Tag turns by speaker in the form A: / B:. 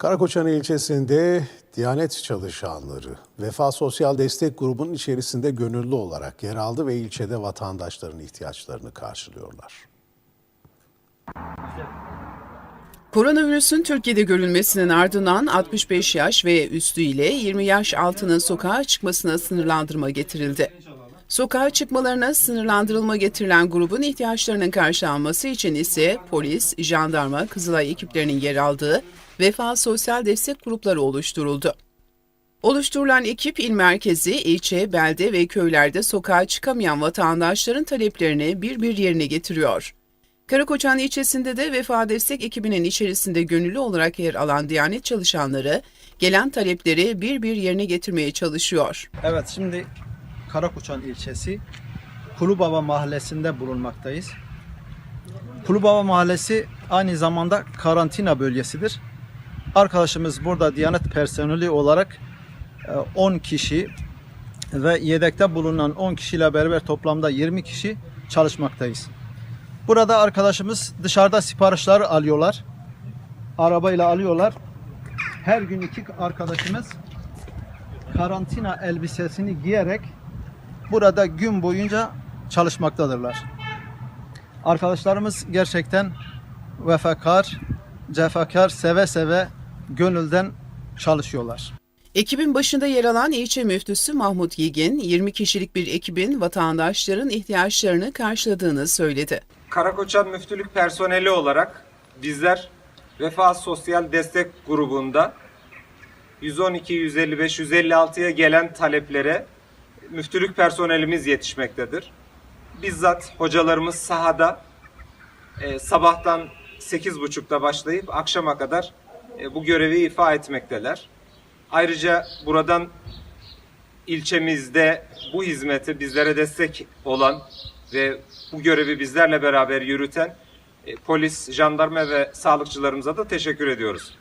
A: Karakoçan ilçesinde Diyanet çalışanları Vefa Sosyal Destek Grubu'nun içerisinde gönüllü olarak yer aldı ve ilçede vatandaşların ihtiyaçlarını karşılıyorlar.
B: Koronavirüsün Türkiye'de görülmesinin ardından 65 yaş ve üstü ile 20 yaş altının sokağa çıkmasına sınırlandırma getirildi. Sokağa çıkmalarına sınırlandırılma getirilen grubun ihtiyaçlarının karşılanması için ise polis, jandarma, Kızılay ekiplerinin yer aldığı Vefa Sosyal Destek Grupları oluşturuldu. Oluşturulan ekip il merkezi, ilçe, belde ve köylerde sokağa çıkamayan vatandaşların taleplerini bir bir yerine getiriyor. Karakoçan ilçesinde de Vefa Destek ekibinin içerisinde gönüllü olarak yer alan Diyanet çalışanları gelen talepleri bir bir yerine getirmeye çalışıyor.
C: Evet şimdi Karakoçan ilçesi Kulubaba mahallesinde bulunmaktayız. Kulubaba mahallesi aynı zamanda karantina bölgesidir. Arkadaşımız burada Diyanet personeli olarak e, 10 kişi ve yedekte bulunan 10 kişiyle beraber toplamda 20 kişi çalışmaktayız. Burada arkadaşımız dışarıda siparişler alıyorlar. Arabayla alıyorlar. Her gün iki arkadaşımız karantina elbisesini giyerek burada gün boyunca çalışmaktadırlar. Arkadaşlarımız gerçekten vefakar, cefakar, seve seve gönülden çalışıyorlar.
B: Ekibin başında yer alan ilçe müftüsü Mahmut Yigin, 20 kişilik bir ekibin vatandaşların ihtiyaçlarını karşıladığını söyledi.
D: Karakoçan Müftülük personeli olarak bizler Vefa Sosyal Destek Grubu'nda 112, 155, 156'ya gelen taleplere müftülük personelimiz yetişmektedir. Bizzat hocalarımız sahada e, sabahtan 8.30'da başlayıp akşama kadar e, bu görevi ifa etmekteler. Ayrıca buradan ilçemizde bu hizmeti bizlere destek olan ve bu görevi bizlerle beraber yürüten e, polis, jandarma ve sağlıkçılarımıza da teşekkür ediyoruz.